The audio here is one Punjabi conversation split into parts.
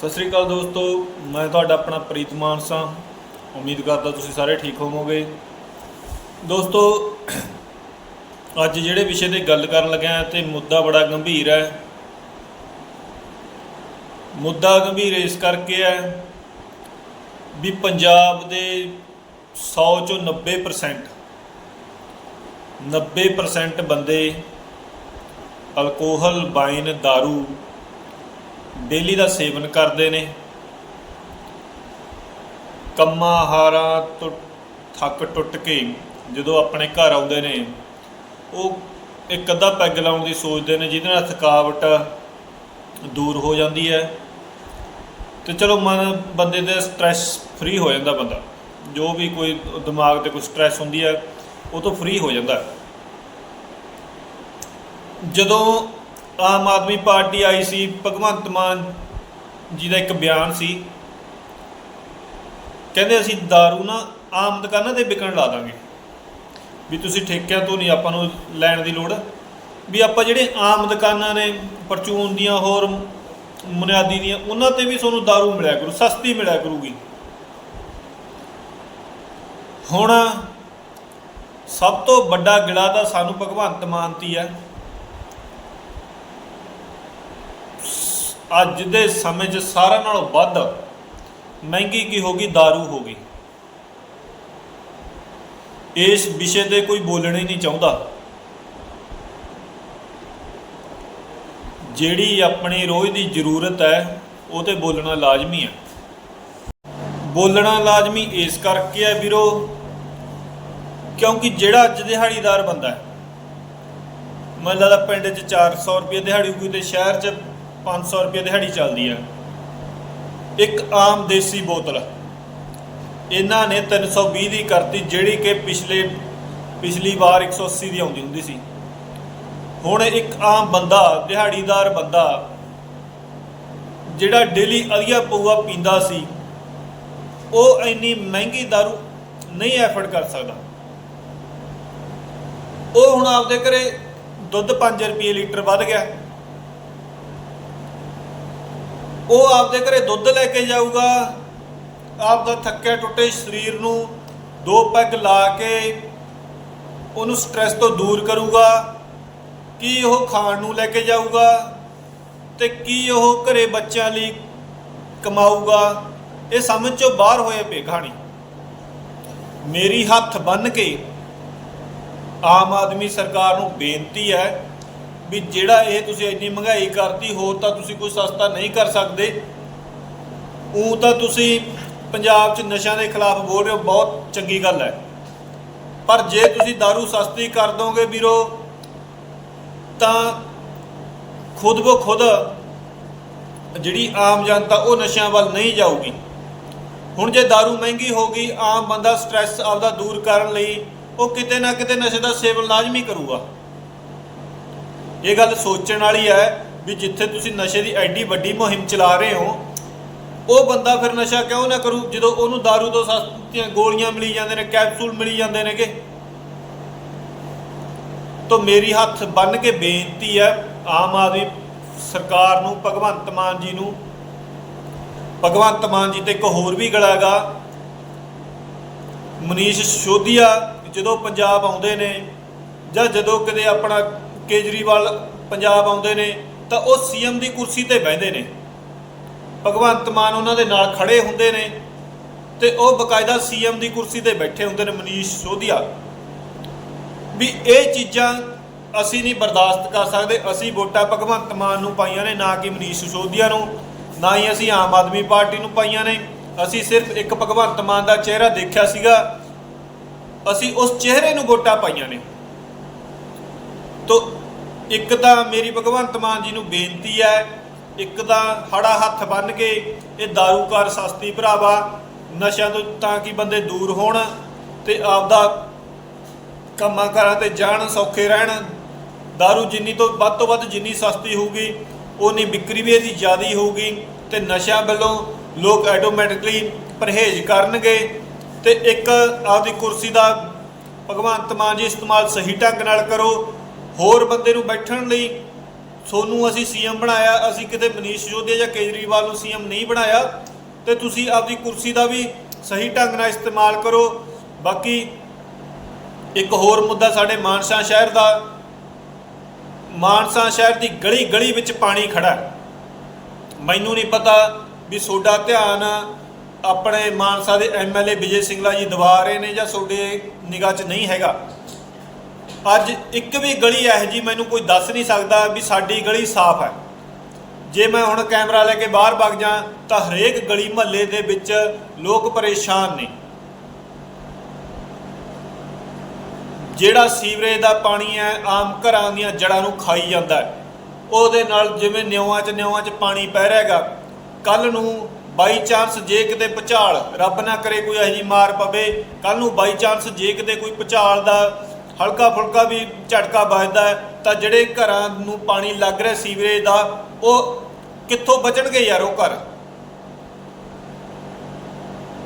ਸਤਿ ਸ੍ਰੀ ਅਕਾਲ ਦੋਸਤੋ, ਮੈਂ ਤੁਹਾਡਾ ਆਪਣਾ ਪ੍ਰੀਤ ਮਾਨਸਾ। ਉਮੀਦ ਕਰਦਾ ਤੁਸੀਂ ਸਾਰੇ ਠੀਕ ਹੋਵੋਗੇ। ਦੋਸਤੋ, ਅੱਜ ਜਿਹੜੇ ਵਿਸ਼ੇ ਤੇ ਗੱਲ ਕਰਨ ਲੱਗਿਆ ਤੇ ਮੁੱਦਾ ਬੜਾ ਗੰਭੀਰ ਹੈ। ਮੁੱਦਾ ਗੰਭੀਰ ਇਸ ਕਰਕੇ ਹੈ ਵੀ ਪੰਜਾਬ ਦੇ 100 ਚੋਂ 90% 90% ਬੰਦੇ ਅਲਕੋਹਲ, ਵਾਈਨ दारू ਡੇਲੀ ਦਾ ਸੇਵਨ ਕਰਦੇ ਨੇ। ਕੰਮਾਂ ਹਾਰਾਂ ਤੋਂ, ਥੱਕ ਟੁੱਟ ਕੇ ਜਦੋਂ ਆਪਣੇ ਘਰ ਆਉਂਦੇ ਨੇ, ਉਹ ਇੱਕ ਅੱਧਾ ਪੈਗ ਲਾਉਣ ਦੀ ਸੋਚਦੇ ਨੇ, ਜਿਹਦੇ ਨਾਲ ਥਕਾਵਟ ਦੂਰ ਹੋ ਜਾਂਦੀ ਹੈ। ਤੇ ਚਲੋ ਮਨ ਬੰਦੇ ਦੇ ਸਟ੍ਰੈਸ ਫ੍ਰੀ ਹੋ ਜਾਂਦਾ ਬੰਦਾ। ਜੋ ਵੀ ਕੋਈ ਦਿਮਾਗ ਤੇ ਕੋਈ ਸਟ੍ਰੈਸ ਹੁੰਦੀ ਹੈ, ਉਹ ਤੋਂ ਫ੍ਰੀ ਹੋ ਜਾਂਦਾ। ਜਦੋਂ ਆਮ ਆਦਮੀ ਪਾਰਟੀ ਆਈ ਸੀ ਭਗਵੰਤ ਮਾਨ ਜੀ ਦਾ ਇੱਕ ਬਿਆਨ ਸੀ ਕਹਿੰਦੇ ਅਸੀਂ दारू ਨਾ ਆਮ ਦੁਕਾਨਾਂ ਤੇ ਵਿਕਣ ਲਾ ਦਾਂਗੇ ਵੀ ਤੁਸੀਂ ਠੇਕਿਆਂ ਤੋਂ ਨਹੀਂ ਆਪਾਂ ਨੂੰ ਲੈਣ ਦੀ ਲੋੜ ਵੀ ਆਪਾਂ ਜਿਹੜੇ ਆਮ ਦੁਕਾਨਾਂ ਨੇ ਪਰਚੂਨ ਦੀਆਂ ਹੋਰ ਮੁਨਿਆਦੀ ਦੀਆਂ ਉਹਨਾਂ ਤੇ ਵੀ ਤੁਹਾਨੂੰ दारू ਮਿਲਿਆ ਕਰੂ ਸਸਤੀ ਮਿਲਿਆ ਕਰੂਗੀ ਹੁਣ ਸਭ ਤੋਂ ਵੱਡਾ ਗਿਲਾ ਤਾਂ ਸਾਨੂੰ ਭਗਵੰਤ ਮਾਨ ਤੀ ਹੈ ਅੱਜ ਦੇ ਸਮੇਂ 'ਚ ਸਾਰਿਆਂ ਨਾਲੋਂ ਵੱਧ ਮਹਿੰਗੀ ਕੀ ਹੋ ਗਈ दारू ਹੋ ਗਈ। ਇਸ ਵਿਸ਼ੇ ਤੇ ਕੋਈ ਬੋਲਣਾ ਹੀ ਨਹੀਂ ਚਾਹੁੰਦਾ। ਜਿਹੜੀ ਆਪਣੀ ਰੋਜ਼ ਦੀ ਜ਼ਰੂਰਤ ਹੈ, ਉਹ ਤੇ ਬੋਲਣਾ ਲਾਜ਼ਮੀ ਹੈ। ਬੋਲਣਾ ਲਾਜ਼ਮੀ ਇਸ ਕਰਕੇ ਹੈ ਵੀਰੋ, ਕਿਉਂਕਿ ਜਿਹੜਾ ਅੱਜ ਦਿਹਾੜੀਦਾਰ ਬੰਦਾ ਹੈ, ਮੈਨੂੰ ਲੱਗਦਾ ਪਿੰਡ 'ਚ 400 ਰੁਪਏ ਦਿਹਾੜੀ ਹੋਊਗੀ ਤੇ ਸ਼ਹਿਰ 'ਚ 500 ਰੁਪਏ ਦਿਹਾੜੀ ਚੱਲਦੀ ਹੈ ਇੱਕ ਆਮ ਦੇਸੀ ਬੋਤਲ। ਇਹਨਾਂ ਨੇ 320 ਦੀ ਕਰਤੀ, ਜਿਹੜੀ ਕਿ ਪਿਛਲੇ, ਪਿਛਲੀ ਵਾਰ 180 ਦੀ ਆਉਂਦੀ ਹੁੰਦੀ ਸੀ। ਹੁਣ ਇੱਕ ਆਮ ਬੰਦਾ, ਦਿਹਾੜੀਦਾਰ ਬੰਦਾ, ਜਿਹੜਾ ਡੇਲੀ ਅਧੀਆ ਪਊਆ ਪੀਂਦਾ ਸੀ, ਉਹ ਇੰਨੀ ਮਹਿੰਗੀ दारू ਨਹੀਂ ਐਫਰਡ ਕਰ ਸਕਦਾ। ਉਹ ਹੁਣ ਆਪਦੇ ਘਰੇ ਦੁੱਧ 5 ਰੁਪਏ ਲੀਟਰ ਵੱਧ ਗਿਆ। ਉਹ ਆਪਦੇ ਘਰੇ ਦੁੱਧ ਲੈ ਕੇ ਜਾਊਗਾ। ਆਪਦਾ ਥੱਕੇ ਟੁੱਟੇ ਸਰੀਰ ਨੂੰ ਦੋ ਪੈਗ ਲਾ ਕੇ ਉਹਨੂੰ ਸਟ੍ਰੈਸ ਤੋਂ ਦੂਰ ਕਰੂਗਾ। ਕੀ ਉਹ ਖਾਣ ਨੂੰ ਲੈ ਕੇ ਜਾਊਗਾ ਤੇ ਕੀ ਉਹ ਘਰੇ ਬੱਚਿਆਂ ਲਈ ਕਮਾਊਗਾ, ਇਹ ਸਮਝ ਚੋਂ ਬਾਹਰ ਹੋਏ ਪਏ ਕਹਾਣੀ। ਮੇਰੀ ਹੱਥ ਬੰਨ ਕੇ ਆਮ ਆਦਮੀ ਸਰਕਾਰ ਨੂੰ ਬੇਨਤੀ ਹੈ ਵੀ ਜਿਹੜਾ ਇਹ ਤੁਸੀਂ ਇੰਨੀ ਮਹਿੰਗਾਈ ਕਰਤੀ ਹੋਰ ਤਾਂ ਤੁਸੀਂ ਕੋਈ ਸਸਤਾ ਨਹੀਂ ਕਰ ਸਕਦੇ ਉਹ ਤਾਂ ਤੁਸੀਂ ਪੰਜਾਬ 'ਚ ਨਸ਼ਿਆਂ ਦੇ ਖਿਲਾਫ ਬੋਲ ਰਹੇ ਹੋ ਬਹੁਤ ਚੰਗੀ ਗੱਲ ਹੈ ਪਰ ਜੇ ਤੁਸੀਂ दारू ਸਸਤੀ ਕਰ ਦੋਗੇ ਵੀਰੋ ਤਾਂ ਖੁਦ ਬੋ ਖੁਦ ਜਿਹੜੀ ਆਮ ਜਨਤਾ ਉਹ ਨਸ਼ਿਆਂ ਵੱਲ ਨਹੀਂ ਜਾਊਗੀ ਹੁਣ ਜੇ दारू ਮਹਿੰਗੀ ਹੋ ਗਈ ਆਮ ਬੰਦਾ ਸਟ੍ਰੈਸ ਆਪਦਾ ਦੂਰ ਕਰਨ ਲਈ ਉਹ ਕਿਤੇ ਨਾ ਕਿਤੇ ਨਸ਼ੇ ਦਾ ਸੇਵਨ ਲਾਜ਼ਮੀ ਕਰੂਗਾ ਇਹ ਗੱਲ ਸੋਚਣ ਵਾਲੀ ਹੈ ਵੀ ਜਿੱਥੇ ਤੁਸੀਂ ਨਸ਼ੇ ਦੀ ਐਡੀ ਵੱਡੀ ਮੁਹਿੰਮ ਚਲਾ ਰਹੇ ਹੋ, ਉਹ ਬੰਦਾ ਫਿਰ ਨਸ਼ਾ ਕਿਉਂ ਨਾ ਕਰੂ? ਜਦੋਂ ਉਹਨੂੰ दारू ਤੋਂ ਸਸਤੀਆਂ ਗੋਲੀਆਂ ਮਿਲੀ ਜਾਂਦੇ ਨੇ, ਕੈਪਸੂਲ ਮਿਲੀ ਜਾਂਦੇ ਨੇਗੇ। ਤੋਂ ਮੇਰੀ ਹੱਥ ਬੰਨ ਕੇ ਬੇਨਤੀ ਹੈ, ਆਮ ਆਦਮੀ ਸਰਕਾਰ ਨੂੰ, ਭਗਵੰਤ ਮਾਨ ਜੀ ਨੂੰ, ਭਗਵੰਤ ਮਾਨ ਜੀ ਤੇ ਇੱਕ ਹੋਰ ਵੀ ਗਲਾਗਾ ਮਨੀਸ਼ ਸ਼ੋਧੀਆ, ਜਦੋਂ ਪੰਜਾਬ ਆਉਂਦੇ ਨੇ ਜਾਂ ਜਦੋਂ ਕਦੇ ਆਪਣਾ ਕੇਜਰੀਵਾਲ ਪੰਜਾਬ ਆਉਂਦੇ ਨੇ, ਤਾਂ ਉਹ ਸੀਐਮ ਦੀ ਕੁਰਸੀ ਤੇ ਬਹਿੰਦੇ ਨੇ। ਭਗਵੰਤ ਮਾਨ ਉਹਨਾਂ ਦੇ ਨਾਲ ਖੜੇ ਹੁੰਦੇ ਨੇ ਤੇ ਉਹ ਬਕਾਇਦਾ ਸੀਐਮ ਦੀ ਕੁਰਸੀ ਤੇ ਬੈਠੇ ਹੁੰਦੇ ਨੇ ਮਨੀਸ਼ ਸ਼ੋਧੀਆ। ਵੀ ਇਹ ਚੀਜ਼ਾਂ ਅਸੀਂ ਨਹੀਂ ਬਰਦਾਸ਼ਤ ਕਰ ਸਕਦੇ, ਅਸੀਂ ਵੋਟਾਂ ਭਗਵੰਤ ਮਾਨ ਨੂੰ ਪਾਈਆਂ ਨੇ, ਨਾ ਕਿ ਮਨੀਸ਼ ਸਿਸੋਦੀਆ ਨੂੰ, ਨਾ ਹੀ ਅਸੀਂ ਆਮ ਆਦਮੀ ਪਾਰਟੀ ਨੂੰ ਪਾਈਆਂ ਨੇ। ਅਸੀਂ ਸਿਰਫ ਇੱਕ ਭਗਵੰਤ ਮਾਨ ਦਾ ਚਿਹਰਾ ਦੇਖਿਆ ਸੀਗਾ, ਅਸੀਂ ਉਸ ਚਿਹਰੇ ਨੂੰ ਵੋਟਾਂ ਪਾਈਆਂ ਨੇ। ਤੋ ਇੱਕ ਤਾਂ ਮੇਰੀ ਭਗਵੰਤ ਮਾਨ ਜੀ ਨੂੰ ਬੇਨਤੀ ਹੈ, ਇੱਕ ਤਾਂ ਹੜਾ ਹੱਥ ਬੰਨ ਕੇ ਇਹ ਦਾਰੂਕਾਰ ਸਸਤੀ ਭਰਾਵਾ, ਨਸ਼ਿਆਂ ਤੋਂ ਤਾਂ ਕਿ ਬੰਦੇ ਦੂਰ ਹੋਣ ਤੇ ਆਪਦਾ ਕੰਮਾਂ ਕਾਰਾਂ ਤੇ ਜਾਣ, ਸੌਖੇ ਰਹਿਣ दारू ਜਿੰਨੀ ਤੋਂ ਵੱਧ ਤੋਂ ਵੱਧ ਜਿੰਨੀ ਸਸਤੀ ਹੋਊਗੀ ਉਨੀ ਵਿਕਰੀ ਵੀ ਇਹਦੀ ਜ਼ਿਆਦਾ ਹੋਊਗੀ ਤੇ ਨਸ਼ਿਆਂ ਵੱਲੋਂ ਲੋਕ ਆਟੋਮੈਟਿਕਲੀ ਪਰਹੇਜ਼ ਕਰਨਗੇ ਤੇ ਇੱਕ ਆਪਦੀ ਕੁਰਸੀ ਦਾ ਭਗਵੰਤ ਮਾਨ ਜੀ ਇਸਤੇਮਾਲ ਸਹੀ ਢੰਗ ਨਾਲ ਕਰੋ ਹੋਰ ਬੰਦੇ ਨੂੰ ਬੈਠਣ ਲਈ ਸੋਨੂੰ ਅਸੀਂ ਸੀਐਮ ਬਣਾਇਆ, ਅਸੀਂ ਕਿਤੇ ਮਨੀਸ਼ ਸਿਸੋਦੀਆ ਜਾਂ ਕੇਜਰੀਵਾਲ ਨੂੰ ਸੀਐਮ ਨਹੀਂ ਬਣਾਇਆ, ਤੇ ਤੁਸੀਂ ਆਪਦੀ ਕੁਰਸੀ ਦਾ ਵੀ ਸਹੀ ਢੰਗ ਨਾਲ ਇਸਤੇਮਾਲ ਕਰੋ। ਬਾਕੀ ਇੱਕ ਹੋਰ ਮੁੱਦਾ ਸਾਡੇ ਮਾਨਸਾ ਸ਼ਹਿਰ ਦਾ, ਮਾਨਸਾ ਸ਼ਹਿਰ ਦੀ ਗਲੀ ਗਲੀ ਵਿੱਚ ਪਾਣੀ ਖੜਾ ਮੈਨੂੰ ਨਹੀਂ ਪਤਾ ਵੀ ਤੁਹਾਡਾ ਧਿਆਨ ਆਪਣੇ ਮਾਨਸਾ ਦੇ ਐਮਐਲਏ ਵਿਜੇ ਸਿੰਗਲਾ ਜੀ ਦਵਾ ਰਹੇ ਨੇ ਜਾਂ ਤੁਹਾਡੇ ਨਿਗਾਹ 'ਚ ਨਹੀਂ ਹੈਗਾ। ਅੱਜ ਇੱਕ ਵੀ ਗਲੀ ਇਹੋ ਜੀ ਮੈਨੂੰ ਕੋਈ ਦੱਸ ਨਹੀਂ ਸਕਦਾ ਵੀ ਸਾਡੀ ਗਲੀ ਸਾਫ਼ ਹੈ। ਜੇ ਮੈਂ ਹੁਣ ਕੈਮਰਾ ਲੈ ਕੇ ਬਾਹਰ ਵਗ ਜਾ ਤਾਂ ਹਰੇਕ ਗਲੀ ਮਹੱਲੇ ਦੇ ਵਿੱਚ ਲੋਕ ਪਰੇਸ਼ਾਨ ਨੇ। ਜਿਹੜਾ ਸੀਵਰੇਜ ਦਾ ਪਾਣੀ ਹੈ, ਆਮ ਘਰਾਂ ਦੀਆਂ ਜੜ੍ਹਾਂ ਨੂੰ ਖਾਈ ਜਾਂਦਾ ਉਹਦੇ ਨਾਲ ਜਿਵੇਂ ਨਿਉਆਂ 'ਚ ਨਿਉਆਂ 'ਚ ਪਾਣੀ ਪੈ ਰਿਹਾ ਹੈਗਾ ਕੱਲ ਨੂੰ ਬਾਈ ਚਾਂਸ ਜੇ ਕਿਤੇ ਭੁਚਾਲ ਰੱਬ ਨਾ ਕਰੇ ਕੋਈ ਇਹੋ ਜਿਹੀ ਮਾਰ ਪਵੇ ਕੱਲ ਨੂੰ ਬਾਈ ਚਾਂਸ ਜੇ ਕਿਤੇ ਕੋਈ ਭੁਚਾਲ ਦਾ ਹਲਕਾ ਫੁਲਕਾ ਵੀ ਝਟਕਾ ਵੱਜਦਾ ਹੈ, ਤਾਂ ਜਿਹੜੇ ਘਰਾਂ ਨੂੰ ਪਾਣੀ ਲੱਗ ਰਿਹਾ ਸੀਵਰੇਜ ਦਾ, ਉਹ ਕਿੱਥੋਂ ਬਚਣਗੇ ਯਾਰ ਉਹ ਘਰ?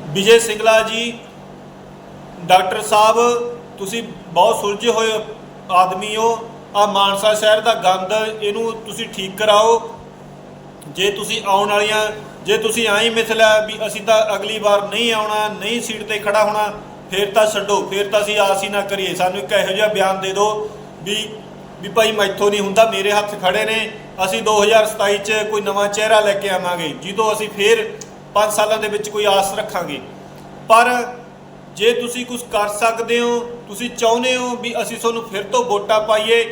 ਵਿਜੇ ਸਿੰਗਲਾ ਜੀ, ਡਾਕਟਰ ਸਾਹਿਬ, ਤੁਸੀਂ ਬਹੁਤ ਸੁਲਝੇ ਹੋਏ ਆਦਮੀ ਹੋ। ਆ ਮਾਨਸਾ ਸ਼ਹਿਰ ਦਾ ਗੰਦ, ਇਹਨੂੰ ਤੁਸੀਂ ਠੀਕ ਕਰਾਓ। ਜੇ ਤੁਸੀਂ ਆਉਣ ਵਾਲੀਆਂ, ਜੇ ਤੁਸੀਂ ਐਂ ਹੀ ਮਿਥ ਵੀ ਅਸੀਂ ਤਾਂ ਅਗਲੀ ਵਾਰ ਨਹੀਂ ਆਉਣਾ, ਨਹੀਂ ਸੀਟ ਤੇ ਖੜਾ ਹੋਣਾ ਫੇਰ ਤਾਂ ਛੱਡੋ, ਫੇਰ ਤਾਂ ਅਸੀਂ ਆਸ ਹੀ ਨਾ ਕਰੀਏ। ਸਾਨੂੰ ਇੱਕ ਇਹੋ ਜਿਹਾ ਬਿਆਨ ਦੇ ਦਿਓ ਵੀ ਵੀ ਭਾਈ ਮੈਥੋਂ ਨਹੀਂ ਹੁੰਦਾ, ਮੇਰੇ ਹੱਥ ਖੜੇ ਨੇ। ਅਸੀਂ 2027 ਚ ਕੋਈ ਨਵਾਂ ਚਿਹਰਾ ਲੈ ਕੇ ਆਵਾਂਗੇ, ਜਦੋਂ ਅਸੀਂ ਫੇਰ 5 ਸਾਲਾਂ ਦੇ ਵਿੱਚ ਕੋਈ ਆਸ ਰੱਖਾਂਗੇ। ਪਰ ਜੇ ਤੁਸੀਂ ਕੁਝ ਕਰ ਸਕਦੇ ਹੋ, ਤੁਸੀਂ ਚਾਹੁੰਦੇ ਹੋ ਵੀ ਅਸੀਂ ਤੁਹਾਨੂੰ ਫਿਰ ਤੋਂ ਵੋਟਾਂ ਪਾਈਏ,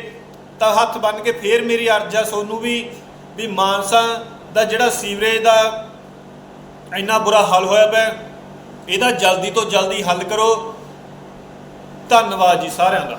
ਤਾਂ ਹੱਥ ਬੰਨ ਕੇ ਫੇਰ ਮੇਰੀ ਅਰਜ਼ ਆ ਤੁਹਾਨੂੰ ਵੀ ਵੀ ਮਾਨਸਾ ਦਾ ਜਿਹੜਾ ਸੀਵਰੇਜ ਦਾ ਇੰਨਾ ਬੁਰਾ ਹਾਲ ਹੋਇਆ ਪਿਆ ਇਹਦਾ ਜਲਦੀ ਤੋਂ ਜਲਦੀ ਹੱਲ ਕਰੋ। ਧੰਨਵਾਦ ਜੀ ਸਾਰਿਆਂ ਦਾ।